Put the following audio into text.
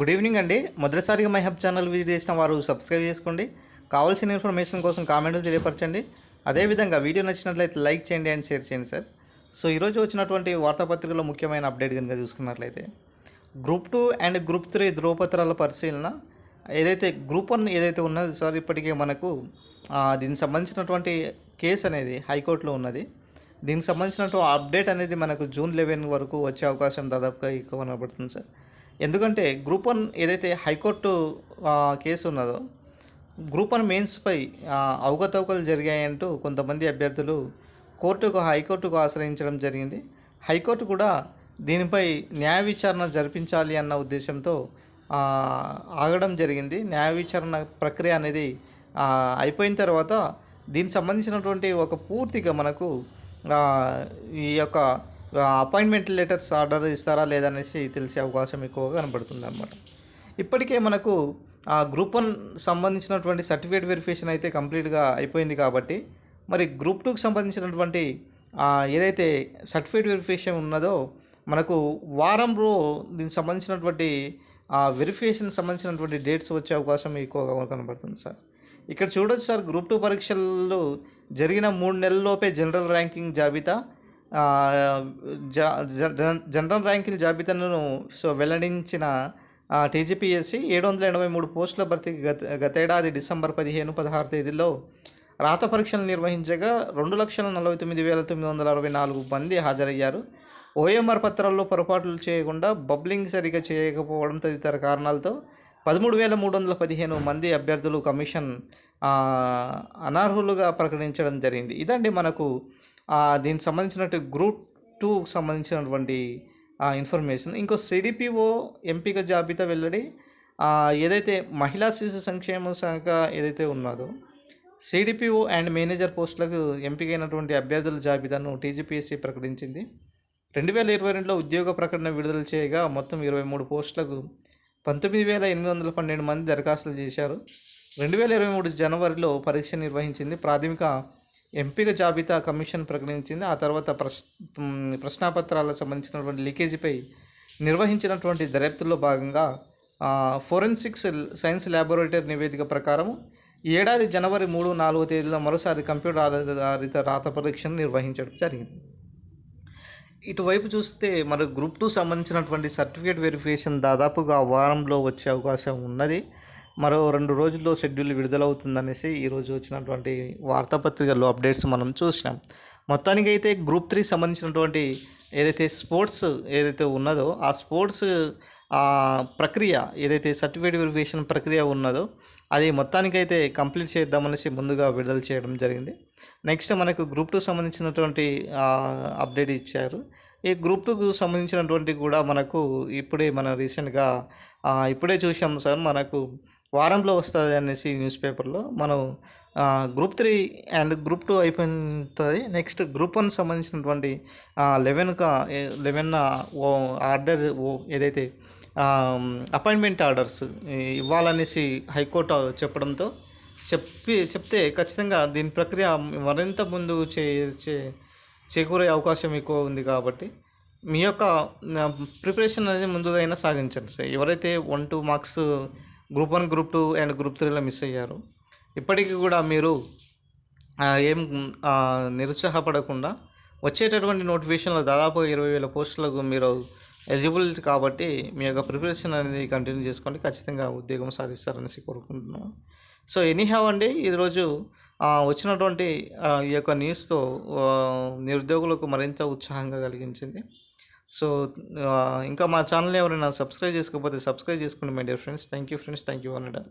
Good evening అండి. మొదటిసారిగా my hub channel visit చేసిన వారు సబ్స్క్రైబ్ చేసుకోండి. కావాల్సిన ఇన్ఫర్మేషన్ కోసం కామెంట్లు తెలియపరచండి. అదేవిధంగా వీడియో నచ్చినట్లయితే లైక్ చేయండి అండ్ షేర్ చేయండి సార్. సో ఈరోజు వచ్చినటువంటి వార్తాపత్రికలో ముఖ్యమైన అప్డేట్ కనుక చూసుకున్నట్లయితే group two and group three ధ్రువపత్రాల పరిశీలన ఏదైతే గ్రూప్ వన్ ఏదైతే ఉన్నది సార్ ఇప్పటికే మనకు దీనికి సంబంధించినటువంటి కేసు అనేది హైకోర్టులో ఉన్నది. దీనికి సంబంధించినటువంటి అప్డేట్ అనేది మనకు జూన్ లెవెన్ వరకు వచ్చే అవకాశం దాదాపుగా ఎక్కువ కనబడుతుంది సార్. ఎందుకంటే గ్రూప్ వన్ ఏదైతే హైకోర్టు కేసు ఉన్నదో గ్రూప్ వన్ మెయిన్స్పై అవకతవకలు జరిగాయంటూ కొంతమంది అభ్యర్థులు కోర్టుకు హైకోర్టుకు ఆశ్రయించడం జరిగింది. హైకోర్టు కూడా దీనిపై న్యాయ విచారణ జరిపించాలి అన్న ఉద్దేశంతో ఆగడం జరిగింది. న్యాయ విచారణ ప్రక్రియ అనేది అయిపోయిన తర్వాత దీనికి సంబంధించినటువంటి ఒక పూర్తిగా మనకు ఈ యొక్క అపాయింట్మెంట్ లెటర్స్ ఆర్డర్ ఇస్తారా లేదనేసి తెలిసే అవకాశం ఎక్కువగా కనబడుతుంది అనమాట ఇప్పటికే మనకు ఆ గ్రూప్ వన్ సంబంధించినటువంటి సర్టిఫికేట్ వెరిఫికేషన్ అయితే కంప్లీట్గా అయిపోయింది కాబట్టి మరి గ్రూప్ టూకి సంబంధించినటువంటి ఏదైతే సర్టిఫికేట్ వెరిఫికేషన్ ఉన్నదో మనకు వారంలో దీనికి సంబంధించినటువంటి ఆ వెరిఫికేషన్ సంబంధించినటువంటి డేట్స్ వచ్చే అవకాశం ఎక్కువగా కనబడుతుంది సార్. ఇక్కడ చూడొచ్చు సార్ గ్రూప్ టూ పరీక్షల్లో జరిగిన మూడు నెలల్లోపే జనరల్ ర్యాంకింగ్ జాబితా జనరల్ ర్యాంకుల జాబితాను సో వెల్లడించిన టీజీపీఎస్సి ఏడు వందల ఎనభై మూడు పోస్టుల భర్తీకి గత గతేడాది డిసెంబర్ పదిహేను పదహారు తేదీల్లో రాత పరీక్షలు నిర్వహించగా రెండు లక్షల నలభై తొమ్మిది వేల తొమ్మిది వందల అరవై నాలుగు మంది హాజరయ్యారు. ఓఎంఆర్ పత్రాల్లో పొరపాట్లు చేయకుండా బబ్లింగ్ సరిగా చేయకపోవడం తదితర కారణాలతో పదమూడు వేల మూడు వందల పదిహేను మంది అభ్యర్థులు కమిషన్ అనర్హులుగా ప్రకటించడం జరిగింది. ఇదండి మనకు దీనికి సంబంధించినట్టు గ్రూప్ టూ సంబంధించినటువంటి ఇన్ఫర్మేషన్. ఇంకో సిడిపిఓ ఎంపిక జాబితా వెల్లడి ఏదైతే మహిళా శిశు సంక్షేమ శాఖ ఏదైతే ఉన్నదో సిడిపిఓ అండ్ మేనేజర్ పోస్టులకు ఎంపికైనటువంటి అభ్యర్థుల జాబితాను టీజీపీఎస్సీ ప్రకటించింది. రెండు వేల ఇరవై రెండులో ఉద్యోగ ప్రకటన విడుదల చేయగా మొత్తం ఇరవై మూడు పోస్టులకు పంతొమ్మిది వేల ఎనిమిది వందల పన్నెండు మంది దరఖాస్తులు చేశారు. రెండు వేల ఇరవై మూడు జనవరిలో పరీక్ష నిర్వహించింది ప్రాథమిక ఎంపిక జాబితా కమిషన్ ప్రకటించింది. ఆ తర్వాత ప్రశ్ ప్రశ్నాపత్రాలకు సంబంధించినటువంటి లీకేజీపై నిర్వహించినటువంటి దర్యాప్తుల్లో భాగంగా ఫోరెన్సిక్స్ సైన్స్ ల్యాబొరేటరీ నివేదిక ప్రకారం ఏడాది జనవరి మూడు నాలుగో తేదీలో మరోసారి కంప్యూటర్ ఆధారిత రాత పరీక్షను నిర్వహించడం జరిగింది. ఇటువైపు చూస్తే మరి గ్రూప్ టూ సంబంధించినటువంటి సర్టిఫికేట్ వెరిఫికేషన్ దాదాపుగా వారంలో వచ్చే అవకాశం ఉన్నది. మరో రెండు రోజుల్లో షెడ్యూల్ విడుదలవుతుందనేసి ఈరోజు వచ్చినటువంటి వార్తాపత్రికల్లో అప్డేట్స్ మనం చూసినాం. మొత్తానికైతే గ్రూప్ త్రీ సంబంధించినటువంటి ఏదైతే స్పోర్ట్స్ ఏదైతే ఉన్నదో ఆ స్పోర్ట్స్ ఆ ప్రక్రియ ఏదైతే సర్టిఫికేట్ వెరిఫికేషన్ ప్రక్రియ ఉన్నదో అది మొత్తానికైతే కంప్లీట్ చేద్దామనేసి ముందుగా విడుదల చేయడం జరిగింది. నెక్స్ట్ మనకు గ్రూప్ టూ సంబంధించినటువంటి అప్డేట్ ఇచ్చారు. ఈ గ్రూప్ టూకు సంబంధించినటువంటి కూడా మనకు ఇప్పుడే మన రీసెంట్గా ఇప్పుడే చూసాం సార్ మనకు వారంలో వస్తుంది అనేసి న్యూస్ పేపర్లో మనం group three and group two అయిపోతుంది నెక్స్ట్ గ్రూప్ వన్ సంబంధించినటువంటి లెవెన్గా లెవెన్ ఆర్డర్ ఏదైతే అపాయింట్మెంట్ ఆర్డర్స్ ఇవ్వాలనేసి హైకోర్టు చెప్పడంతో చెప్పి చెప్తే ఖచ్చితంగా దీని ప్రక్రియ మరింత ముందు చే చే- చేకూరే అవకాశం ఎక్కువ ఉంది కాబట్టి మీ యొక్క ప్రిపరేషన్ అనేది ముందుగా అయినా సాగించండి సార్. ఎవరైతే one two marks group one group two and group త్రీలో మిస్ అయ్యారు. ఇప్పటికీ కూడా మీరు ఏం నిరుత్సాహపడకుండా వచ్చేటటువంటి నోటిఫికేషన్లో దాదాపు ఇరవై వేల పోస్టులకు మీరు ఎలిజిబుల్ కాబట్టి మీ యొక్క ప్రిపరేషన్ అనేది కంటిన్యూ చేసుకోండి. ఖచ్చితంగా ఉద్యోగం సాధిస్తారనేసి కోరుకుంటున్నాను సో ఎనీహావ్ అండి ఈరోజు వచ్చినటువంటి ఈ యొక్క న్యూస్తో నిరుద్యోగులకు మరింత ఉత్సాహంగా కలిగించింది. సో ఇంకా మా ఛానల్ ఎవరైనా సబ్స్క్రైబ్ చేసుకోకపోతే సబ్స్క్రైబ్ చేసుకోండి my dear friends. Thank you friends thank you అన్నడా.